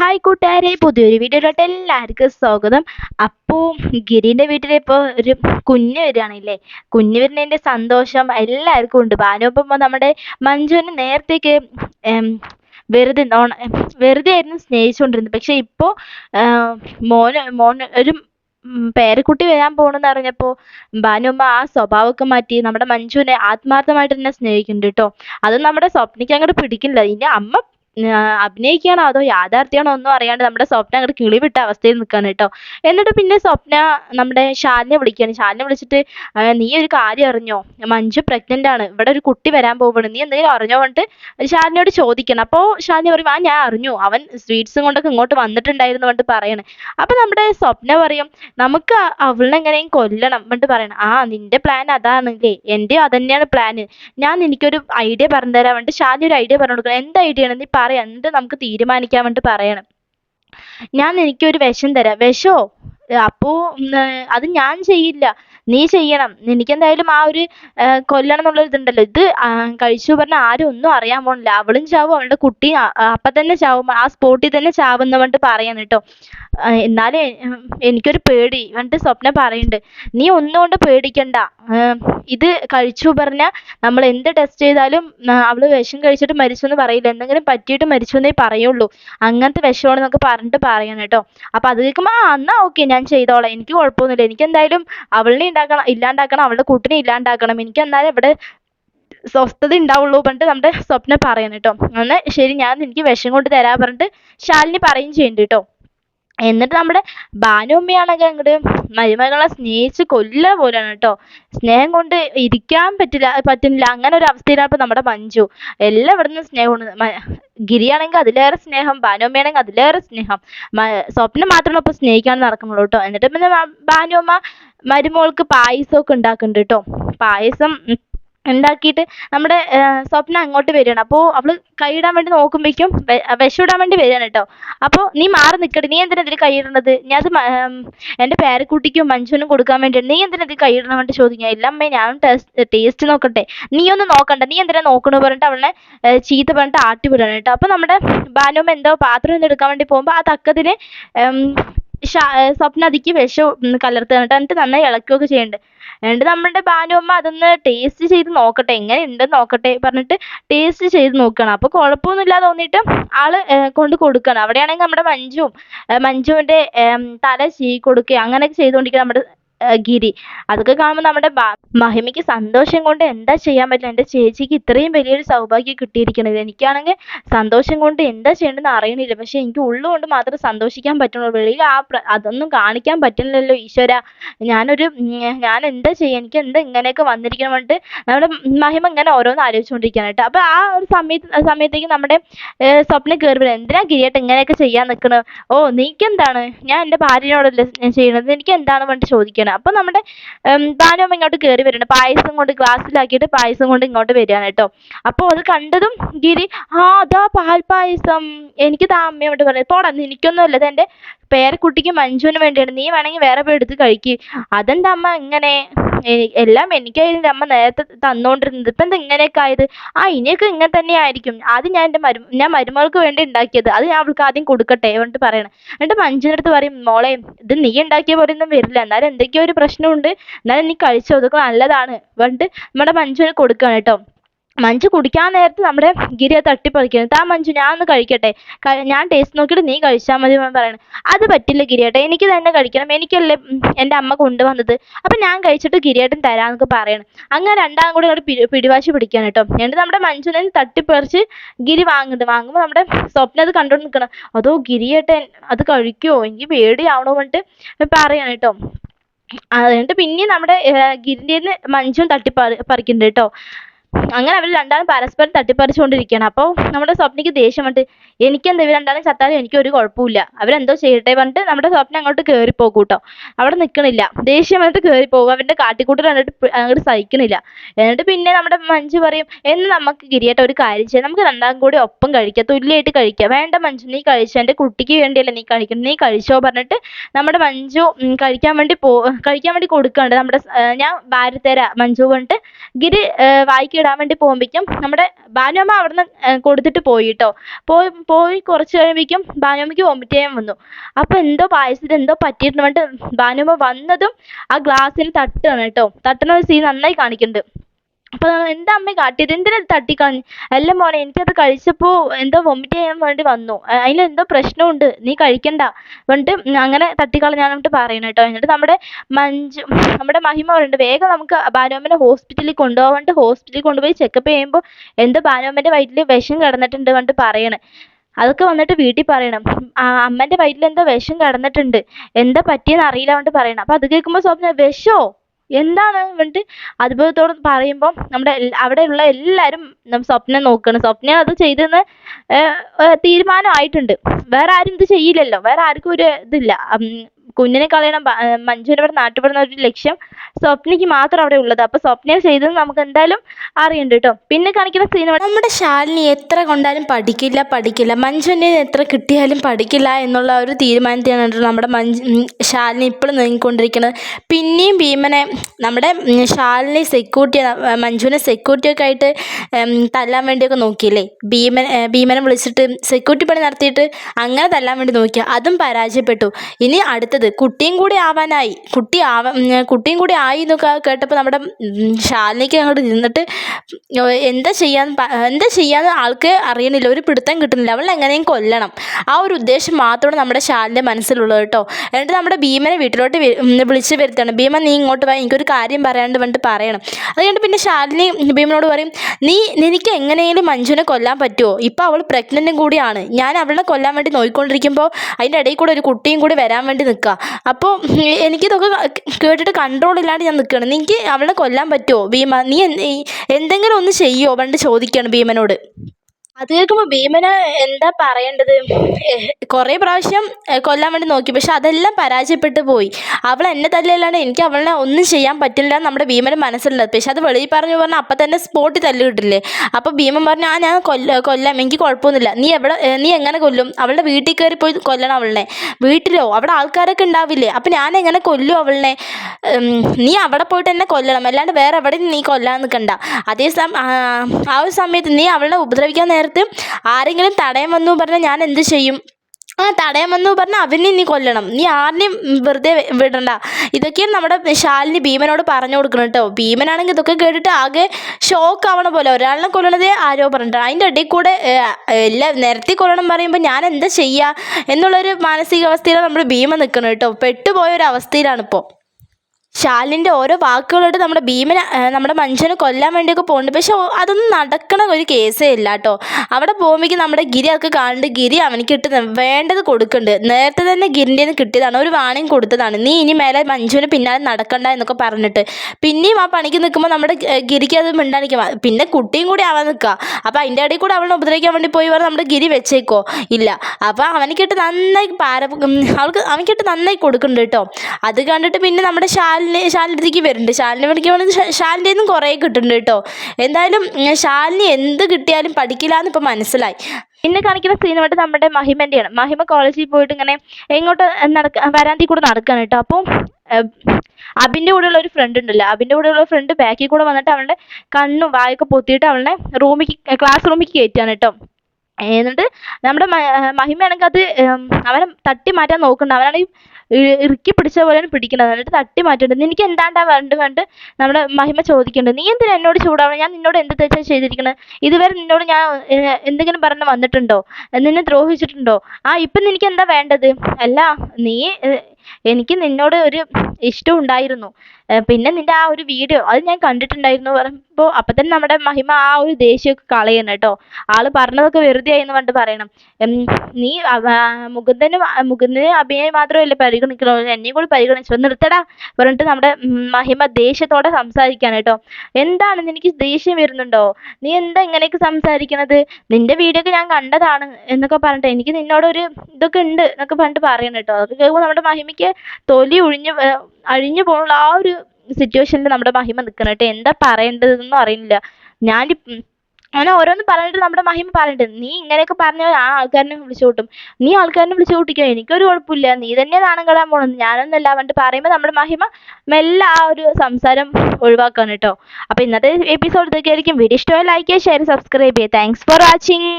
Hi കൂട്ടുകാരെ പുതിയൊരു വീഡിയോയിലോട്ട് എല്ലാവർക്കും സ്വാഗതം. അപ്പോൾ ഗിരീന്റെ വീട്ടിൽ ഇപ്പോൾ ഒരു കുഞ്ഞ് വരികയാണല്ലേ? കുഞ്ഞ് വരുന്നതിന്റെ സന്തോഷം എല്ലാവർക്കും ഉണ്ട്. ഭാനുപ്പം നമ്മുടെ മഞ്ജുവിന് നേരത്തേക്ക് വെറുതെ നോണ വെറുതെ ആയിരുന്നു സ്നേഹിച്ചുകൊണ്ടിരുന്നത്. പക്ഷേ ഇപ്പോൾ മോന് മോന് ഒരു പേരക്കുട്ടി വരാൻ പോണെന്ന് അറിഞ്ഞപ്പോൾ ഭാനുമ്മ ആ സ്വഭാവമൊക്കെ മാറ്റി നമ്മുടെ മഞ്ജുവിനെ ആത്മാർത്ഥമായിട്ട് തന്നെ സ്നേഹിക്കുന്നുണ്ട് കേട്ടോ. അത് നമ്മുടെ സ്വപ്നയ്ക്ക് അങ്ങോട്ട് പിടിക്കില്ല. ഇനി അമ്മ അഭിനയിക്കുകയാണോ അതോ യാഥാർത്ഥ്യമാണോ ഒന്നും അറിയാണ്ട് നമ്മുടെ സ്വപ്ന അങ്ങോട്ട് കിളിവിട്ട അവസ്ഥയിൽ നിൽക്കുകയാണ് കേട്ടോ. എന്നിട്ട് പിന്നെ സ്വപ്ന നമ്മുടെ ശാലിനെ വിളിക്കുകയാണ്. ശാലിനെ വിളിച്ചിട്ട് നീ ഒരു കാര്യം അറിഞ്ഞോ? മഞ്ജു പ്രഗ്നന്റ് ആണ്. ഇവിടെ ഒരു കുട്ടി വരാൻ പോവുകയാണ്. നീ എന്തെങ്കിലും അറിഞ്ഞോ? പറഞ്ഞിട്ട് ശാലിനോട് ചോദിക്കണം അപ്പോൾ ശാലിനി പറയും ആ ഞാൻ അറിഞ്ഞു. അവൻ സ്വീറ്റ്സും കൊണ്ടൊക്കെ ഇങ്ങോട്ട് വന്നിട്ടുണ്ടായിരുന്നു പറഞ്ഞിട്ട് പറയണേ. അപ്പോൾ നമ്മുടെ സ്വപ്ന പറയും നമുക്ക് അവളിനെ എങ്ങനെയും കൊല്ലണം എന്നിട്ട് പറയണം. ആ നിന്റെ പ്ലാൻ അതാണല്ലേ. എന്റെ അതന്നെയാണ് പ്ലാന് ഞാൻ നിനക്കൊരു ഐഡിയ പറഞ്ഞു തരാൻ വേണ്ടി ശാലിനി ഒരു ഐഡിയ പറഞ്ഞു കൊടുക്കണം എന്ത് ഐഡിയ ആണ്? നീ പറയാം എന്ത് നമുക്ക് തീരുമാനിക്കാൻ വേണ്ടി പറയണം? ഞാൻ എനിക്കൊരു വിഷം തരാം. വിഷോ? അപ്പോ അത് ഞാൻ ചെയ്യില്ല. നീ ചെയ്യണം. നിനക്കെന്തായാലും ആ ഒരു കൊല്ലണം എന്നുള്ള ഇതുണ്ടല്ലോ. ഇത് കഴിച്ചു പറഞ്ഞാൽ ആരും ഒന്നും അറിയാൻ പോണില്ല. അവളും ചാവും അവളുടെ അ- അപ്പൊ തന്നെ ചാവും. ആ സ്പോട്ടിൽ തന്നെ ചാവുന്ന പറഞ്ഞിട്ട് പറയാൻ കേട്ടോ. എന്നാലേ എനിക്കൊരു പേടി. എന്നിട്ട് സ്വപ്ന പറയുന്നുണ്ട് നീ ഒന്നും കൊണ്ട് പേടിക്കണ്ട. ഇത് കഴിച്ചു പറഞ്ഞാൽ നമ്മൾ എന്ത് ടെസ്റ്റ് ചെയ്താലും അവൾ വിഷം കഴിച്ചിട്ട് മരിച്ചു എന്ന് പറയില്ല. എന്തെങ്കിലും പറ്റിയിട്ട് മരിച്ചു എന്നേ പറയുള്ളൂ. അങ്ങനത്തെ വിഷമാണെന്നൊക്കെ പറഞ്ഞിട്ട് പറയണം കേട്ടോ. അപ്പൊ അത് കേൾക്കുമ്പോൾ ആ എന്നാ ഓക്കെ ഞാൻ ചെയ്തോളാം. എനിക്ക് കുഴപ്പമൊന്നുമില്ല. എനിക്ക് എന്തായാലും അവളിനെ ഉണ്ടാക്കണം ഇല്ലാണ്ടാക്കണം അവളുടെ കൂട്ടിനെ ഇല്ലാണ്ടാക്കണം. എനിക്ക് എന്നാലും ഇവിടെ സ്വസ്ഥത ഉണ്ടാവുള്ളൂ പറഞ്ഞിട്ട് നമ്മുടെ സ്വപ്ന പറയണം കേട്ടോ. എന്നാൽ ശരി ഞാൻ എനിക്ക് വിഷം കൊണ്ട് തരാ പറഞ്ഞിട്ട് ശാലിനി പറയും ചെയ്യുന്നുണ്ട് കേട്ടോ. എന്നിട്ട് നമ്മുടെ ഭാനുമ്മയാണെങ്കിൽ അങ്ങോട്ട് മരുമകളെ സ്നേഹിച്ച് കൊല്ല പോലെയാണ് കേട്ടോ സ്നേഹം കൊണ്ട് ഇരിക്കാൻ പറ്റില്ല പറ്റുന്നില്ല. അങ്ങനെ ഒരു അവസ്ഥയിലാണ് ഇപ്പൊ നമ്മുടെ മഞ്ജു. എല്ലാം ഇവിടുന്ന് സ്നേഹമാണ് മ- ഗിരിയാണെങ്കിൽ അതിലേറെ സ്നേഹം ഭാനുമ്മയാണെങ്കിൽ അതിലേറെ സ്നേഹം. സ്വപ്നം മാത്രമാണ് ഇപ്പൊ സ്നേഹിക്കാൻ നടക്കുന്നുള്ളൂ കേട്ടോ എന്നിട്ട് പിന്നെ ബാനുമ്മ മരുമോൾക്ക് പായസമൊക്കെ ഉണ്ടാക്കുന്നുണ്ട് കേട്ടോ പായസം ഉണ്ടാക്കിയിട്ട് നമ്മുടെ സ്വപ്ന അങ്ങോട്ട് വരികയാണ്. അപ്പോൾ കൈ കൈയിടാൻ വേണ്ടി നോക്കുമ്പോഴേക്കും വിഷം ഇടാൻ വേണ്ടി വരികയാണ് കേട്ടോ. അപ്പോൾ നീ മാറി നിൽക്കടി. നീ എന്തിനാ ഇതിൽ കൈയിടണത്? ഞാൻ അത് എന്റെ പേരക്കുട്ടിക്കും മഞ്ജുവിനും കൊടുക്കാൻ വേണ്ടിയാണ്. നീ എന്തിനാ ഇതിൽ കൈയിടണം വേണ്ടി ചോദിക്കാൻ ഇല്ല അമ്മേ ഞാൻ ടേസ്റ്റ് ടേസ്റ്റ് നോക്കട്ടെ. നീ ഒന്ന് നോക്കണ്ട. നീ എന്തിനാ നോക്കണു പറഞ്ഞിട്ട് അവളെ ചീത്ത പറഞ്ഞിട്ട് ആട്ടി വിടുകയാണ് കേട്ടോ. അപ്പോൾ നമ്മുടെ ബാനുമ്മ എന്തോ പാത്രം എടുക്കാൻ വേണ്ടി പോകുമ്പോൾ ആ തക്കത്തിന് സ്വപ്ന അതിക്ക് വിഷം ഉം, എന്നിട്ട് നന്നായി ഇളക്കുകയൊക്കെ ചെയ്യുന്നുണ്ട്. എന്നിട്ട് നമ്മുടെ ബാനുമ്മ അതൊന്ന് ടേസ്റ്റ് ചെയ്ത് നോക്കട്ടെ. എങ്ങനെ ഉണ്ടെന്ന് നോക്കട്ടെ പറഞ്ഞിട്ട് ടേസ്റ്റ് ചെയ്ത് നോക്കണം അപ്പോൾ കുഴപ്പമൊന്നുമില്ല തോന്നിയിട്ട് ആൾ കൊണ്ട് കൊടുക്കുകയാണ്. അവിടെയാണെങ്കിൽ നമ്മുടെ മഞ്ജുവും മഞ്ജുവിന്റെ തല ചീ കൊടുക്കുക അങ്ങനെയൊക്കെ ചെയ്തുകൊണ്ടിരിക്കുക നമ്മുടെ ഗിരി. അതൊക്കെ കാണുമ്പോൾ നമ്മുടെ മഹിമയ്ക്ക് സന്തോഷം കൊണ്ട് എന്താ ചെയ്യാൻ പറ്റില്ല? എന്റെ ചേച്ചിക്ക് ഇത്രയും വലിയൊരു സൗഭാഗ്യം കിട്ടിയിരിക്കണത്. എനിക്കാണെങ്കിൽ സന്തോഷം കൊണ്ട് എന്താ ചെയ്യേണ്ടതെന്ന് അറിയണില്ല. പക്ഷെ എനിക്ക് ഉള്ളുകൊണ്ട് മാത്രം സന്തോഷിക്കാൻ പറ്റുള്ളൂ. വെളിയിൽ ആ അതൊന്നും കാണിക്കാൻ പറ്റുന്നില്ലല്ലോ ഈശ്വര. ഞാനൊരു ഞാൻ എന്താ ചെയ്യുക എനിക്ക് എന്താ ഇങ്ങനെയൊക്കെ വന്നിരിക്കണം പറഞ്ഞിട്ട് നമ്മുടെ മഹിമ ഇങ്ങനെ ഓരോന്ന് ആലോചിച്ചുകൊണ്ടിരിക്കാനായിട്ട് അപ്പൊ അപ്പോൾ ആ ഒരു സമയത്ത് സമയത്തേക്ക് നമ്മുടെ സ്വപ്നം കയറി വരും എന്തിനാ ഗിരിയേട്ട ഇങ്ങനെയൊക്കെ ചെയ്യാൻ നിൽക്കണത് ഓ നീക്കെന്താണ്? ഞാൻ എന്റെ ഭാര്യനോടല്ലേ ചെയ്യണത്. എനിക്ക് എന്താണ് പറഞ്ഞിട്ട് ചോദിക്കണം? അപ്പോൾ നമ്മുടെ ഭാനുമ്മ ഇങ്ങോട്ട് കയറി വരുന്നുണ്ട് പായസം കൊണ്ട് ഗ്ലാസ്സിലാക്കിയിട്ട് പായസം കൊണ്ട് ഇങ്ങോട്ട് വരികയാണ് കേട്ടോ. അപ്പോൾ അത് കണ്ടതും ഗിരി ആ അതാ പാൽ പായസം. എനിക്ക് താ അമ്മയോട് പറഞ്ഞു പോടാ എനിക്കൊന്നുമല്ല ഇത് എന്റെ പേരക്കുട്ടിക്ക് മഞ്ജുവിന് വേണ്ടിയാണ്. നീ വേണമെങ്കിൽ വേറെ പോയി എടുത്ത് കഴിക്ക്. അതെന്താ അമ്മ ഇങ്ങനെ? എല്ലാം എനിക്കായിരുന്നു അമ്മ നേരത്തെ തന്നുകൊണ്ടിരുന്നത് ഇപ്പം എന്താ ഇങ്ങനെയൊക്കെ ആയത്? ആ ഇനിയൊക്കെ ഇങ്ങനെ തന്നെ ആയിരിക്കും. ആദ്യം ഞാൻ എന്റെ മരു ഞാൻ മരുമകൾക്ക് വേണ്ടി ഉണ്ടാക്കിയത്. അത് ഞാൻ അവൾക്ക് ആദ്യം കൊടുക്കട്ടെ എന്നിട്ട് പറയണം. എന്നിട്ട് മഞ്ജുവിന്റെ അടുത്ത് പറയും മോളെ ഇത് നീ ഉണ്ടാക്കിയ പോലെ ഒന്നും വരില്ല. എന്നാലും എന്തൊക്കെയോ ഒരു പ്രശ്നമുണ്ട്. എന്നാലും നീ കഴിച്ചോ ഇതൊക്കെ നല്ലതാണ്. പറഞ്ഞിട്ട് നമ്മുടെ മഞ്ജുവിന് കൊടുക്കുകയാണ് കേട്ടോ. മഞ്ജു കുടിക്കാൻ നേരത്ത് നമ്മുടെ ഗിരി അത് തട്ടിപ്പറിക്കുന്നു. താ മഞ്ജു ഞാൻ ഒന്ന് കഴിക്കട്ടെ. ഞാൻ ടേസ്റ്റ് നോക്കിയിട്ട് നീ കഴിച്ചാൽ മതി എന്ന് പറയണം. അത് പറ്റില്ല ഗിരിയേട്ടാ. എനിക്ക് തന്നെ കഴിക്കണം. എനിക്കല്ലേ എന്റെ അമ്മ കൊണ്ടുവന്നത്. അപ്പം ഞാൻ കഴിച്ചിട്ട് ഗിരിയേട്ടൻ തരാമെന്നൊക്കെ പറയണം. അങ്ങനെ രണ്ടാളും കൂടി പിടി പിടിവാശി പിടിക്കാൻ കേട്ടോ. എന്നിട്ട് നമ്മുടെ മഞ്ജുനെ തട്ടിപ്പറിച്ച് ഗിരി വാങ്ങുന്നുണ്ട്. വാങ്ങുമ്പോൾ നമ്മുടെ സ്വപ്നം അത് കണ്ടോണ്ട് നിൽക്കണം അതോ ഗിരിയേട്ടൻ അത് കഴിക്കുമോ എനിക്ക് പേടിയാവണോ എന്നിട്ട് പറയാണ് കേട്ടോ. എന്നിട്ട് പിന്നെയും നമ്മുടെ ഗിരിന്റെ മഞ്ജുവും തട്ടിപ്പറി പറിക്കുന്നുണ്ട് കേട്ടോ. അങ്ങനെ അവർ രണ്ടാളും പരസ്പരം തട്ടിപ്പറിച്ചുകൊണ്ടിരിക്കുകയാണ്. അപ്പോൾ നമ്മുടെ സ്വപ്നയ്ക്ക് ദേഷ്യം വന്നിട്ട് എനിക്കെന്താ ഇവർ രണ്ടാളും ചത്താലും എനിക്ക് ഒരു കുഴപ്പമില്ല അവരെന്തോ ചെയ്യട്ടെ പറഞ്ഞിട്ട് നമ്മുടെ സ്വപ്നം അങ്ങോട്ട് കേറി പോകും കേട്ടോ അവിടെ നിൽക്കണില്ല ദേഷ്യം വന്നിട്ട് കയറിപ്പോകും പോകും അവന്റെ കാട്ടിക്കൂട്ടൽ കണ്ടിട്ട് അങ്ങോട്ട് സഹിക്കണില്ല. എന്നിട്ട് പിന്നെ നമ്മുടെ മഞ്ജു പറയും എന്ന് നമുക്ക് ഗിരിയേട്ട ഒരു കാര്യം ചെയ്യാം. നമുക്ക് രണ്ടാം കൂടി ഒപ്പം കഴിക്കാം. തുല്യമായിട്ട് കഴിക്കാം. വേണ്ട മഞ്ജു നീ കഴിച്ചോ. എന്റെ കുട്ടിക്ക് വേണ്ടിയല്ലേ നീ കഴിക്കണം നീ കഴിച്ചോ പറഞ്ഞിട്ട് നമ്മുടെ മഞ്ജു കഴിക്കാൻ വേണ്ടി പോ കഴിക്കാൻ വേണ്ടി കൊടുക്കുകയാണ് നമ്മുടെ ഞാൻ ഭാര്യ തരാം മഞ്ജു പറഞ്ഞിട്ട് ഗിരി ഏർ വായിക്ക് ഇടാൻ വേണ്ടി പോകുമ്പോഴേക്കും നമ്മുടെ ഭാനുഅമ്മ അവിടുന്ന് കൊടുത്തിട്ട് പോയി കേട്ടോ പോയി പോയി കുറച്ച് കഴിയുമ്പോഴേക്കും ഭാനുഅമ്മയ്ക്ക് വൊമിറ്റ് ചെയ്യാൻ വന്നു. അപ്പോൾ എന്തോ പായസത്തിന് എന്തോ പറഞ്ഞിട്ട് ഭാനുഅമ്മ വന്നതും ആ ഗ്ലാസ്സിന് തട്ടുകയാണ് കേട്ടോ. തട്ടുന്ന ഒരു സീൻ നന്നായി കാണിക്കുന്നുണ്ട്. അപ്പോൾ എന്താ അമ്മേ കാട്ടിയത്? എന്തിനാ തട്ടിക്കളഞ്ഞ്? അല്ല മോനെ എനിക്കത് കഴിച്ചപ്പോൾ എന്തോ വൊമിറ്റ് ചെയ്യാൻ വേണ്ടി വന്നു. അതിലെന്തോ പ്രശ്നമുണ്ട്. നീ കഴിക്കണ്ട. പറഞ്ഞിട്ട് അങ്ങനെ തട്ടിക്കളഞ്ഞാണ് പറഞ്ഞിട്ട് പറയുന്നത് കേട്ടോ. എന്നിട്ട് നമ്മുടെ മഞ്ജു നമ്മുടെ മഹിമ പറയുന്നുണ്ട് വേഗം നമുക്ക് ഭാനുഅമ്മേനെ ഹോസ്പിറ്റലിൽ കൊണ്ടുപോകാൻ ഹോസ്പിറ്റലിൽ കൊണ്ടുപോയി ചെക്കപ്പ് ചെയ്യുമ്പോൾ എന്തോ ഭാനുഅമ്മേന്റെ വയറ്റിൽ വിഷം കിടന്നിട്ടുണ്ട് പറഞ്ഞിട്ട് പറയണേ. അതൊക്കെ വന്നിട്ട് വീട്ടിൽ പറയണം. അമ്മേന്റെ വയറ്റിൽ എന്തോ വിഷം കിടന്നിട്ടുണ്ട്. എന്താ പറ്റിയെന്ന് അറിയില്ല പറഞ്ഞിട്ട് പറയണം. അപ്പോൾ അത് കേൾക്കുമ്പോൾ സ്വപ്ന വിഷമോ എന്താണ് പറഞ്ഞിട്ട് അത്ഭുതത്തോടെ പറയുമ്പോൾ നമ്മുടെ അവിടെയുള്ള എല്ലാവരും സ്വപ്നം നോക്കണം. സ്വപ്ന അത് ചെയ്തെന്ന് തീരുമാനമായിട്ടുണ്ട്. വേറെ ആരും ഇത് ചെയ്യില്ലല്ലോ. വേറെ ആർക്കും ഒരു ഇതില്ല. കുഞ്ഞിനെ കളയണം മഞ്ജുവിനെ ഇവിടെ നാട്ടുപെടുന്ന ഒരു ലക്ഷ്യം സ്വപ്നയ്ക്ക് മാത്രം അവിടെ ഉള്ളത്. അപ്പോൾ സ്വപ്നയെ ചെയ്തത് നമുക്ക് എന്തായാലും അറിയണ്ട കേട്ടോ. പിന്നെ കാണിക്കുന്ന സീൻ നമ്മുടെ ശാലിനി എത്ര കൊണ്ടാലും പഠിക്കില്ല പഠിക്കില്ല. മഞ്ജുവിനെ എത്ര കിട്ടിയാലും പഠിക്കില്ല എന്നുള്ള ഒരു തീരുമാനത്തിലാണ് നമ്മുടെ മഞ്ജു ശാലിനി ഇപ്പോഴും നീങ്ങിക്കൊണ്ടിരിക്കുന്നത്. പിന്നെയും ഭീമനെ നമ്മുടെ ശാലിനി സെക്യൂരിറ്റി മഞ്ജുവിനെ സെക്യൂരിറ്റി ഒക്കെ ആയിട്ട് തല്ലാൻ വേണ്ടിയൊക്കെ നോക്കിയില്ലേ? ഭീമൻ ഭീമനെ വിളിച്ചിട്ട് സെക്യൂരിറ്റി പണി നടത്തിയിട്ട് അങ്ങനെ തല്ലാൻ വേണ്ടി നോക്കിയ. അതും പരാജയപ്പെട്ടു. ഇനി അടുത്തത് കുട്ടിയും കൂടി ആവാനായി. കുട്ടി ആവ കുട്ടിയും കൂടി ആയി എന്നൊക്കെ കേട്ടപ്പോൾ നമ്മുടെ ശാലിനിക്ക് അങ്ങോട്ട് നിന്നിട്ട് എന്താ ചെയ്യാൻ എന്താ ചെയ്യാന്ന് ആൾക്ക് അറിയണില്ല. ഒരു പിടുത്തം കിട്ടുന്നില്ല. അവളെ എങ്ങനെയും കൊല്ലണം. ആ ഒരു ഉദ്ദേശം മാത്രമാണ് നമ്മുടെ ശാലിന്റെ മനസ്സിലുള്ളത് കേട്ടോ. എന്നിട്ട് നമ്മുടെ ഭീമനെ വീട്ടിലോട്ട് വിളിച്ച് വരുത്തണം ഭീമൻ നീ ഇങ്ങോട്ട് പോയി എനിക്കൊരു കാര്യം പറയാണ്ട് വേണ്ടി പറയണം. അത് കഴിഞ്ഞിട്ട് പിന്നെ ശാലിനി ഭീമനോട് പറയും നീ നിനക്ക് എങ്ങനെയെങ്കിലും മഞ്ജുവിനെ കൊല്ലാൻ പറ്റുമോ ഇപ്പോൾ അവൾ പ്രഗ്നന്റും കൂടിയാണ്. ഞാൻ അവളെ കൊല്ലാൻ വേണ്ടി നോയിക്കൊണ്ടിരിക്കുമ്പോൾ അതിന്റെ ഇടയിൽ കൂടെ ഒരു കുട്ടിയും കൂടി വരാൻ വേണ്ടി നിൽക്കുക അപ്പോൾ എനിക്കിതൊക്കെ കേട്ടിട്ട് കൺട്രോൾ ഇല്ലാണ്ട് ഞാൻ നിൽക്കുകയാണ്. നിനക്ക് അവളെ കൊല്ലാൻ പറ്റുമോ ഭീമ നീ എന്തെങ്കിലും ഒന്ന് ചെയ്യുമോ പണ്ട് ചോദിക്കുകയാണ് ഭീമനോട്. അത് കേൾക്കുമ്പോൾ ഭീമന് എന്താ പറയേണ്ടത്? കുറേ പ്രാവശ്യം കൊല്ലാൻ വേണ്ടി നോക്കി. പക്ഷെ അതെല്ലാം പരാജയപ്പെട്ടു പോയി. അവൾ എന്നെ തല്ലിയല്ലാണ്ട് എനിക്ക് അവളെ ഒന്നും ചെയ്യാൻ പറ്റില്ല നമ്മുടെ ഭീമന് മനസ്സിലുള്ളത്. പക്ഷെ അത് വെളിയിൽ പറഞ്ഞു പറഞ്ഞാൽ അപ്പം തന്നെ സ്പോട്ടിൽ തല്ലു കിട്ടില്ലേ അപ്പോൾ ഭീമൻ പറഞ്ഞു ആ ഞാൻ കൊല്ല കൊല്ലാം. എനിക്ക് കുഴപ്പമൊന്നുമില്ല. നീ എവിടെ നീ എങ്ങനെ കൊല്ലും? അവളുടെ വീട്ടിൽ കയറി പോയി കൊല്ലണം അവളെ. വീട്ടിലോ? അവിടെ ആൾക്കാരൊക്കെ ഉണ്ടാവില്ലേ? അപ്പം ഞാൻ എങ്ങനെ കൊല്ലും അവളെ? നീ അവിടെ പോയിട്ട് എന്നെ കൊല്ലണം. അല്ലാണ്ട് വേറെ എവിടെ നീ കൊല്ലാൻ നിൽക്കണ്ട അതേ സമയം ആ ഒരു സമയത്ത് നീ അവളെ ഉപദ്രവിക്കാൻ നേരത്തെ സമയത്ത് ആരെങ്കിലും തടയാൻ വന്നു പറഞ്ഞാൽ ഞാൻ എന്ത് ചെയ്യും? ആ വന്നു പറഞ്ഞാൽ അവനെ നീ കൊല്ലണം. നീ ആരെയും വെറുതെ വിടണ്ട. ഇതൊക്കെയാണ് നമ്മുടെ ശാലിനി ഭീമനോട് പറഞ്ഞു കൊടുക്കണം കേട്ടോ. ഭീമനാണെങ്കിൽ ഇതൊക്കെ കേട്ടിട്ട് ആകെ ഷോക്ക് ആവണ പോലെ ഒരാളിനെ കൊല്ലണത് ആരോ പറഞ്ഞിട്ട്. അതിന്റെ ഇടയിൽ കൂടെ എല്ലാം നിരത്തി കൊല്ലണം പറയുമ്പോൾ ഞാൻ എന്താ ചെയ്യുക എന്നുള്ളൊരു മാനസികാവസ്ഥയിലാണ് നമ്മൾ ഭീമ നിൽക്കണം കേട്ടോ. പെട്ടുപോയ ഒരു ശാലിന്റെ ഓരോ വാക്കുകളോട് നമ്മുടെ ഭീമനെ നമ്മുടെ മനുഷ്യനെ കൊല്ലാൻ വേണ്ടിയൊക്കെ പോകുന്നുണ്ട്. പക്ഷെ അതൊന്നും നടക്കണ ഒരു കേസേ ഇല്ല കേട്ടോ. അവിടെ പോകുമ്പോഴേക്കും നമ്മുടെ ഗിരി അതൊക്കെ കാണുന്നുണ്ട്. ഗിരി അവന് കിട്ടുന്ന വേണ്ടത് കൊടുക്കുന്നുണ്ട്. നേരത്തെ തന്നെ ഗിരിന്റെ നിന്ന് കിട്ടിയതാണ്. ഒരു വാണിംഗ് കൊടുത്തതാണ്. നീ ഇനി മേലെ മഞ്ജുവിന് പിന്നാലെ നടക്കണ്ട എന്നൊക്കെ പറഞ്ഞിട്ട്. പിന്നെയും ആ പണിക്ക് നിൽക്കുമ്പോൾ നമ്മുടെ ഗിരിക്ക് അത് മിണ്ടാനിക്കും പിന്നെ കുട്ടിയും കൂടി ആവാൻ നിൽക്കുക. അപ്പോൾ അതിന്റെ ഇടയിൽ കൂടെ അവളെ ഉപദ്രവിക്കാൻ വേണ്ടി പോയി പറഞ്ഞാൽ നമ്മുടെ ഗിരി വെച്ചേക്കോ? ഇല്ല. അപ്പോൾ അവനിക്കിട്ട് നന്നായി പാര അവൾക്ക് അവനിക്കിട്ട് നന്നായി കൊടുക്കുന്നുണ്ട് കേട്ടോ. അത് കണ്ടിട്ട് പിന്നെ നമ്മുടെ ശാല ശാലിനി ശാലിന്റെ അടുത്തേക്ക് വരുന്നുണ്ട് ശാലിനെ വിളിക്കുമ്പോൾ ശാലിന്റെ നിന്നും കുറേ കിട്ടുന്നുണ്ട് കേട്ടോ. എന്തായാലും ശാലിനി എന്ത് കിട്ടിയാലും പഠിക്കില്ല എന്ന് ഇപ്പം മനസ്സിലായി. പിന്നെ കാണിക്കുന്ന സീനുമായിട്ട് നമ്മുടെ മഹിമന്റെയാണ് മഹിമ കോളേജിൽ പോയിട്ട് ഇങ്ങനെ എങ്ങോട്ട് നടക്ക വരാന്തി കൂടെ നടക്കുകയാണ് കേട്ടോ. അപ്പോൾ അബിന്റെ കൂടെയുള്ള ഒരു ഫ്രണ്ട് ഉണ്ടല്ലോ. അബിന്റെ കൂടെയുള്ള ഫ്രണ്ട് ബാക്കിൽ കൂടെ വന്നിട്ട് അവളുടെ കണ്ണും വായൊക്കെ പൊത്തിയിട്ട് അവളുടെ റൂമിലേക്ക് ക്ലാസ് റൂമിലേക്ക് കയറ്റുകയാണ് കേട്ടോ. എന്നിട്ട് നമ്മുടെ മഹിമയാണെങ്കിൽ അത് അവനെ തട്ടി മാറ്റാൻ നോക്കുന്നുണ്ട്. അവനാണെങ്കിൽ ഇറുക്കി പിടിച്ച പോലെയാണ് പിടിക്കുന്നത്. എന്നിട്ട് തട്ടി മാറ്റുന്നുണ്ട്. നിനക്ക് എന്താണ്ടാ വേണ്ട വേണ്ട നമ്മുടെ മഹിമ ചോദിക്കുന്നുണ്ട്. നീ എന്തിനാ എന്നോട് ചൂടാവണം? ഞാൻ നിന്നോട് എന്ത് തെറ്റാ ചെയ്തിരിക്കുന്നത് ഇതുവരെ നിന്നോട് ഞാൻ എന്തെങ്കിലും പറഞ്ഞ് വന്നിട്ടുണ്ടോ? നിന്നെ ദ്രോഹിച്ചിട്ടുണ്ടോ? ആ ഇപ്പം നിനക്ക് എന്താ വേണ്ടത്? അല്ല നീ എനിക്ക് നിന്നോട് ഒരു ഇഷ്ടം ഉണ്ടായിരുന്നു. പിന്നെ നിന്റെ ആ ഒരു വീഡിയോ അത് ഞാൻ കണ്ടിട്ടുണ്ടായിരുന്നു. പറയുമ്പോൾ അപ്പം തന്നെ നമ്മുടെ മഹിമ ആ ഒരു ദേഷ്യമൊക്കെ കളയണം കേട്ടോ. ആൾ പറഞ്ഞതൊക്കെ വെറുതെ ആയെന്ന് പറഞ്ഞിട്ട് പറയണം. നീ മുകുന്ദന് മുകുന്ദന് അഭിനയം മാത്രമല്ല പരിഗണിക്കണുള്ളൂ എന്നെയും കൂടി പരിഗണിച്ചു? നിർത്തടാ പറഞ്ഞിട്ട് നമ്മുടെ മഹിമ ദേഷ്യത്തോടെ സംസാരിക്കുകയാണ് കേട്ടോ. എന്താണ് നിനക്ക് ദേഷ്യം വരുന്നുണ്ടോ? നീ എന്താ ഇങ്ങനെയൊക്കെ സംസാരിക്കണത്? നിന്റെ വീഡിയോ ഒക്കെ ഞാൻ കണ്ടതാണ് എന്നൊക്കെ പറഞ്ഞിട്ട് എനിക്ക് നിന്നോടൊരു ഇതൊക്കെ ഉണ്ട് എന്നൊക്കെ പറഞ്ഞിട്ട് പറയണം കേട്ടോ. അതൊക്കെ കേൾക്കുമ്പോൾ നമ്മുടെ മഹിമയ്ക്ക് തൊലി ഒഴിഞ്ഞ് അഴിഞ്ഞു പോകാനുള്ള ആ ഒരു സിറ്റുവേഷനിൽ നമ്മുടെ മഹിമ നിൽക്കണം കേട്ടോ. എന്താ പറയേണ്ടതെന്നും അറിയില്ല ഞാൻ അങ്ങനെ ഓരോന്ന് പറഞ്ഞിട്ട് നമ്മുടെ മഹിമ പറഞ്ഞിട്ട് നീ ഇങ്ങനെയൊക്കെ പറഞ്ഞാൽ ആ ആൾക്കാരനെ വിളിച്ചു കൂട്ടും. നീ ആൾക്കാരനെ വിളിച്ചു കൂട്ടിക്കോ. എനിക്കൊരു കുഴപ്പമില്ല. നീ തന്നെ നാണം കെടാൻ പോകണം ഞാനൊന്നല്ല. പറഞ്ഞിട്ട് പറയുമ്പോൾ നമ്മുടെ മഹിമ മെല്ലെ ആ ഒരു സംസാരം ഒഴിവാക്കാണ് കേട്ടോ. അപ്പോൾ ഇന്നത്തെ എപ്പിസോഡ് ഇതൊക്കെ ആയിരിക്കും വീഡിയോ ഇഷ്ടമായി ലൈക്ക് ചെയ്യുക ഷെയർ സബ്സ്ക്രൈബ് ചെയ്യുക. Thanks for watching